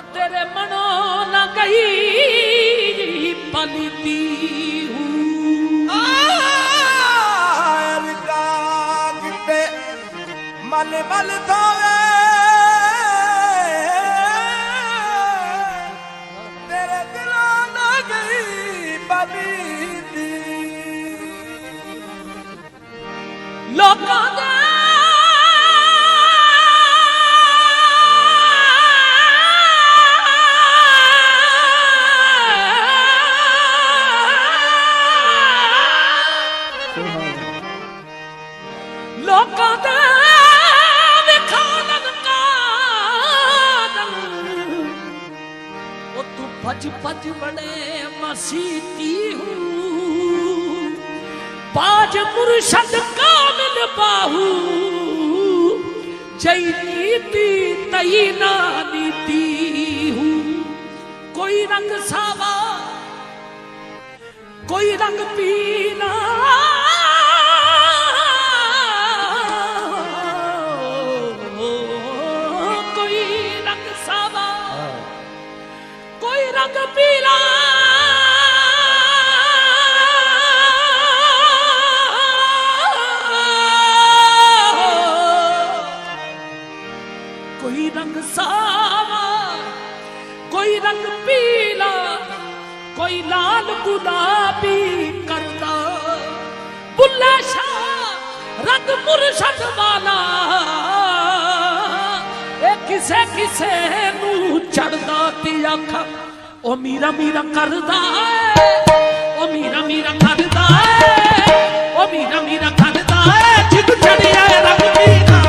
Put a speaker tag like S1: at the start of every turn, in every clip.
S1: ਉਹ ਤੇਰੇ ਮਨੋ ਨਾ ਗਈ ਪਲੀਤੀ ਹੂੰ।
S2: ਆਰ ਕਾ ਗਿੱਟੇ ਮਲ ਮਲ ਧੋਵੇ। ਤੇਰੇ ਦਿਲੋਂ ਨਾ ਗਈ ਦੀ
S1: ਲੋਕਾਂ ਦੇ ਜೈ ਨੀਤੀ ਤਈ ਨਾ ਨੀਤੀ ਹੂੰ। ਕੋਈ ਰੰਗ ਸਾਵਾ ਕੋਈ ਰੰਗ ਗੁਲਾਬੀ ਕਰਦਾ। ਬੁੱਲੇ ਸ਼ਾਹ, ਰੰਗ ਮੁਰਸ਼ਦ ਵਾਲਾ। ਇਹ ਕਿਸੇ ਕਿਸੇ ਨੂੰ ਚੜਦਾ ਤੇ ਅੱਖ, ਉਹ ਮੀਰਾ ਮੀਰਾ ਕਰਦਾ ਉਹ ਮੀਰਾ ਮੀਰਾ ਕਰਦਾ ਉਹ ਮੀਰਾ ਮੀਰਾ ਕਰਦਾ ਜਿੱਦ ਚੜਿਆ ਏ ਮੀਰਾ।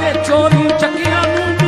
S1: ਤੇ ਚੋਰੀ ਚੱਕਿਆਂ ਨੂੰ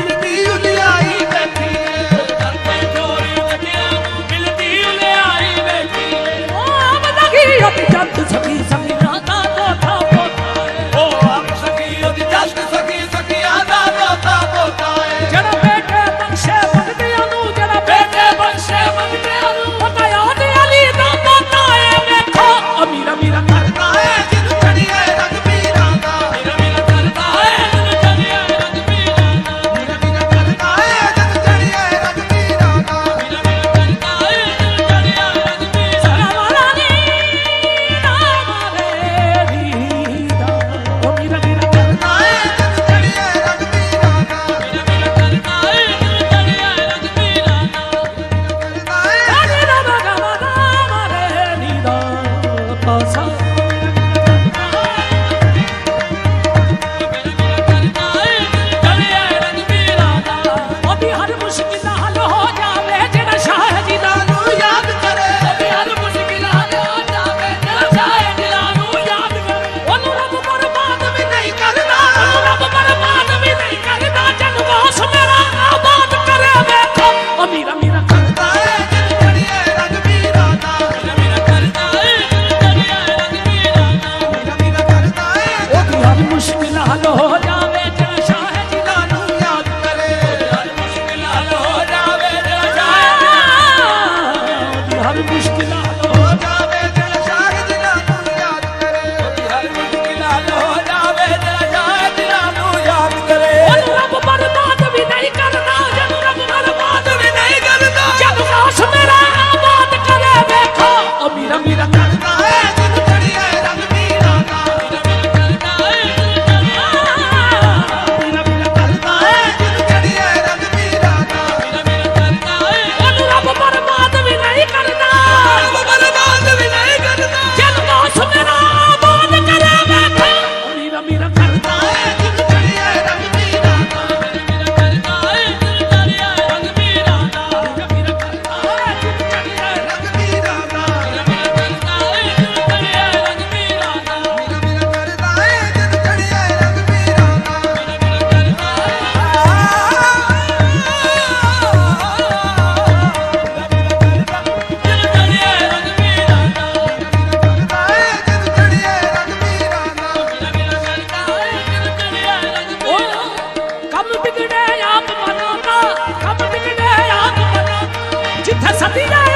S1: Latina!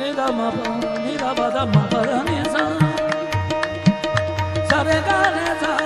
S1: ਨੀ ਦਾ ਮਾਬਾ ਨੀ ਦਾ ਬਦਾ ਮਾਬਾ ਨੀ ਸਾ ਸਾਰੇ ਗਾਨੇ ਸਾ